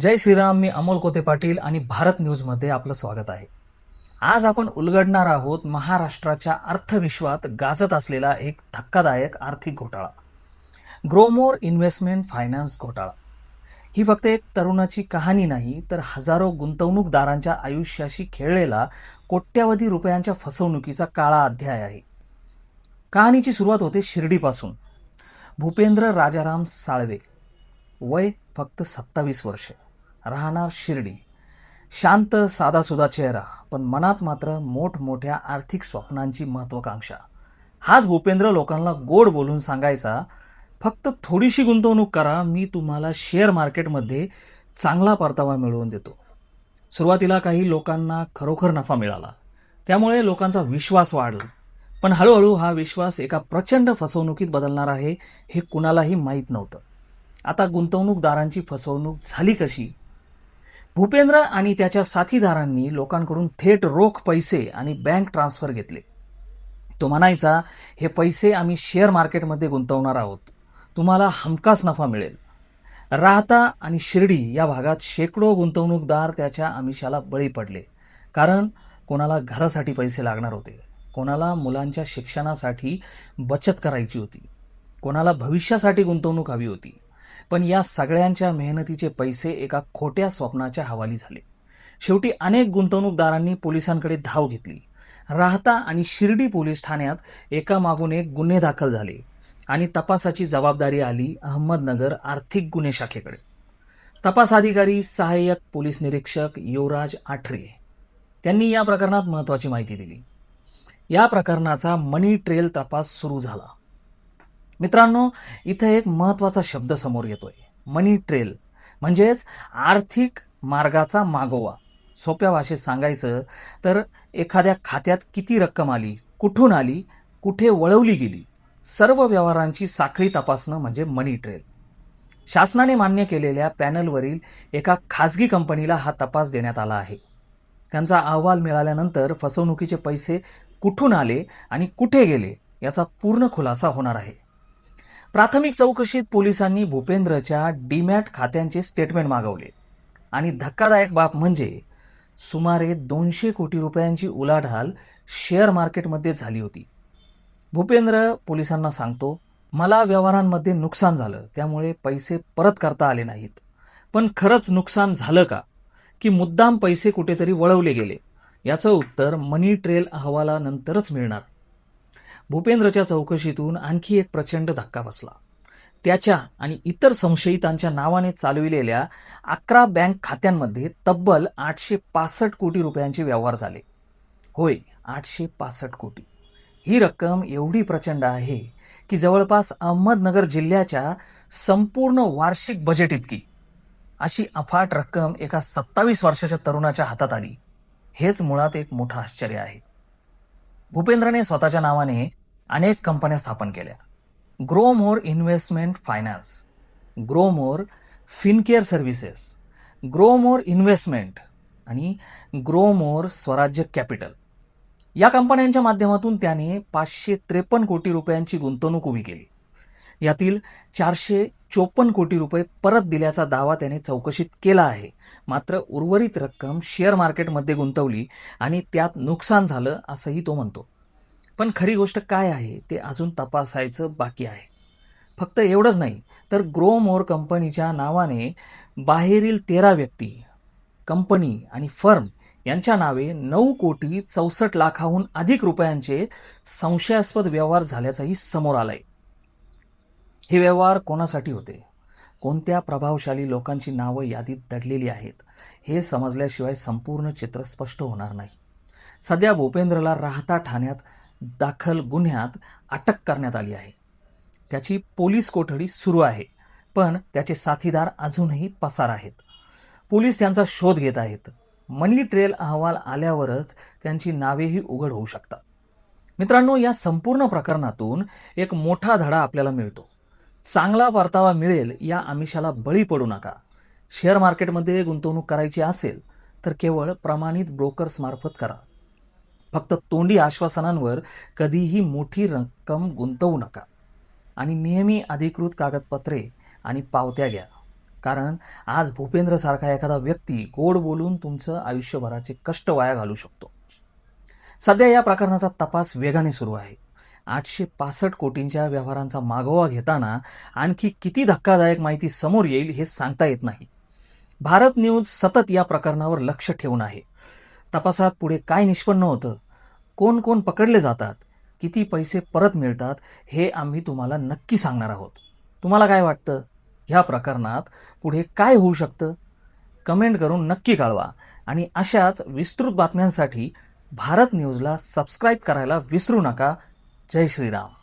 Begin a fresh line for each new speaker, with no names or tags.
जय श्रीराम मी अमोल कोते पाटील आणि भारत न्यूजमध्ये आपलं स्वागत आहे. आज आपण उलगडणार आहोत महाराष्ट्राच्या अर्थविश्वात गाजत असलेला एक धक्कादायक आर्थिक घोटाळा. ग्रोमोर इन्व्हेस्टमेंट फायनान्स घोटाळा. ही फक्त एक तरुणाची कहाणी नाही तर हजारो गुंतवणूकदारांच्या आयुष्याशी खेळलेला कोट्यावधी रुपयांच्या फसवणुकीचा काळा अध्याय आहे. कहाणीची सुरुवात होते शिर्डीपासून. भूपेंद्र राजाराम साळवे. वय फक्त सत्तावीस वर्षे. राहणार शिर्डी. शांत साधासुधा चेहरा पण मनात मात्र मोठमोठ्या आर्थिक स्वप्नांची महत्वाकांक्षा. हाच भूपेंद्र लोकांना गोड बोलून सांगायचा फक्त थोडीशी गुंतवणूक करा मी तुम्हाला शेअर मार्केटमध्ये चांगला परतावा मिळवून देतो. सुरुवातीला काही लोकांना खरोखर नफा मिळाला. त्यामुळे लोकांचा विश्वास वाढला. पण हळूहळू हा विश्वास एका प्रचंड फसवणुकीत बदलणार आहे हे कुणालाही माहीत नव्हतं. आता गुंतवणूकदारांची फसवणूक झाली कशी? भूपेंद्र आणि त्याच्या साथीदारांनी लोकांकडून थेट रोख पैसे आणि बँक ट्रान्सफर घेतले. तो म्हणायचा हे पैसे आम्ही शेअर मार्केटमध्ये गुंतवणार आहोत. तुम्हाला हमखास नफा मिळेल. राहता आणि शिर्डी या भागात शेकडो गुंतवणूकदार त्याच्या आमिषाला बळी पडले. कारण कोणाला घरासाठी पैसे लागणार होते. कोणाला मुलांच्या शिक्षणासाठी बचत करायची होती. कोणाला भविष्यासाठी गुंतवणूक हवी होती. पण या सगळ्यांच्या मेहनतीचे पैसे एका खोट्या स्वप्नाच्या हवाली झाले. शेवटी अनेक गुंतवणूकदारांनी पोलिसांकडे धाव घेतली. राहता आणि शिर्डी पोलीस ठाण्यात एकामागून एक गुन्हे दाखल झाले आणि तपासाची जबाबदारी आली अहमदनगर आर्थिक गुन्हे शाखेकडे. तपास अधिकारी सहाय्यक पोलीस निरीक्षक युवराज आठरे त्यांनी या प्रकरणात महत्वाची माहिती दिली. या प्रकरणाचा मनी ट्रेल तपास सुरू झाला. मित्रांनो इथं एक महत्त्वाचा शब्द समोर येतोय. मनी ट्रेल म्हणजेच आर्थिक मार्गाचा मागोवा. सोप्या भाषेत सांगायचं तर एखाद्या खात्यात किती रक्कम आली कुठून आली कुठे वळवली गेली सर्व व्यवहारांची साखळी तपासणं म्हणजे मनी ट्रेल शासनाने मान्य केलेल्या पॅनलवरील एका खाजगी कंपनीला हा तपास देण्यात आला आहे. त्यांचा अहवाल मिळाल्यानंतर फसवणुकीचे पैसे कुठून आले आणि कुठे गेले याचा पूर्ण खुलासा होणार आहे. प्राथमिक चौकशीत पोलिसांनी भूपेंद्रच्या डीमॅट खात्यांचे स्टेटमेंट मागवले. आणि धक्कादायक बाब म्हणजे सुमारे दोनशे कोटी रुपयांची उलाढाल शेअर मार्केटमध्ये झाली होती. भूपेंद्र पोलिसांना सांगतो मला व्यवहारांमध्ये नुकसान झालं त्यामुळे पैसे परत करता आले नाहीत. पण खरंच नुकसान झालं का? की मुद्दाम पैसे कुठेतरी वळवले गेले? याचं उत्तर मनी ट्रेल अहवालानंतरच मिळणार. भूपेंद्रच्या चौकशीतून आणखी एक प्रचंड धक्का बसला. त्याच्या आणि इतर संशयितांच्या नावाने चालविलेल्या अकरा बँक खात्यांमध्ये तब्बल आठशे पासष्ट कोटी रुपयांचे व्यवहार झाले. होय आठशे पासष्ट कोटी. ही रक्कम एवढी प्रचंड आहे की जवळपास अहमदनगर जिल्ह्याच्या संपूर्ण वार्षिक बजेट इतकी. अशी अफाट रक्कम एका सत्तावीस वर्षाच्या तरुणाच्या हातात आली. हेच मुळात एक मोठं आश्चर्य आहे. भूपेंद्रने स्वतःच्या नावाने अनेक कंपन्या स्थापन केल्या. Grow more investment finance grow more fincare services grow more investment आणि ग्रो मोर स्वराज्य कॅपिटल. या कंपन्यांच्या माध्यमातून त्याने पाचशे त्रेपन्न कोटी रुपयांची गुंतवणूक उभी केली. यातील चारशे चोपन्न कोटी रुपये परत दिल्याचा दावा त्याने चौकशीत केला आहे. मात्र उर्वरित रक्कम शेअर मार्केटमध्ये गुंतवली आणि त्यात नुकसान झालं असंही तो म्हणतो. पण खरी गोष्ट काय आहे ते अजून तपासायचं बाकी आहे. फक्त एवढंच नाही तर ग्रो मोर कंपनीच्या नावाने बाहेरील तेरा व्यक्ती कंपनी आणि फर्म यांच्या नावे नऊ कोटी चौसष्ट लाखाहून अधिक रुपयांचे संशयास्पद व्यवहार झाल्याचंही समोर आलंय. हे व्यवहार कोणासाठी होते? कोणत्या प्रभावशाली लोकांची नावं यादीत दडलेली आहेत? हे समजल्याशिवाय संपूर्ण चित्र स्पष्ट होणार नाही. सध्या भूपेंद्रला राहता ठाण्यात दाखल गुन्ह्यात अटक करण्यात आली आहे. त्याची पोलीस कोठडी सुरू आहे पण त्याचे साथीदार अजूनही पसार आहेत. पोलीस त्यांचा शोध घेत आहेत. मनी ट्रेल अहवाल आल्यावरच त्यांची नावेही उघड होऊ शकतात. मित्रांनो या संपूर्ण प्रकरणातून एक मोठा धडा आपल्याला मिळतो. चांगला परतावा मिळेल या आमिषाला बळी पडू नका. शेअर मार्केटमध्ये गुंतवणूक करायची असेल तर केवळ प्रमाणित ब्रोकर्स मार्फत करा. फक्त तोंडी आश्वासनांवर कधीही मोठी रक्कम गुंतवू नका. आणि नेहमी अधिकृत कागदपत्रे आणि पावत्या घ्या. कारण आज भूपेंद्रसारखा एखादा व्यक्ती गोड बोलून तुमचं आयुष्यभराचे कष्ट वाया घालू शकतो. सध्या या प्रकरणाचा तपास वेगाने सुरू आहे. आठशे पासष्ट कोटींच्या व्यवहारांचा मागोवा घेताना आणखी किती धक्कादायक माहिती समोर येईल हे सांगता येत नाही. भारत न्यूज सतत या प्रकरणावर लक्ष ठेवून आहे. तपासात पुढे काय निष्पन्न होतं? कोण कोण पकडले जातात? किती पैसे परत मिळतात? हे आम्ही तुम्हाला नक्की सांगणार आहोत. तुम्हाला काय वाटतं? ह्या प्रकरणात पुढे काय होऊ शकतं? कमेंट करून नक्की कळवा. आणि अशाच विस्तृत बातम्यांसाठी भारत न्यूजला सबस्क्राईब करायला विसरू नका. जय श्रीराम.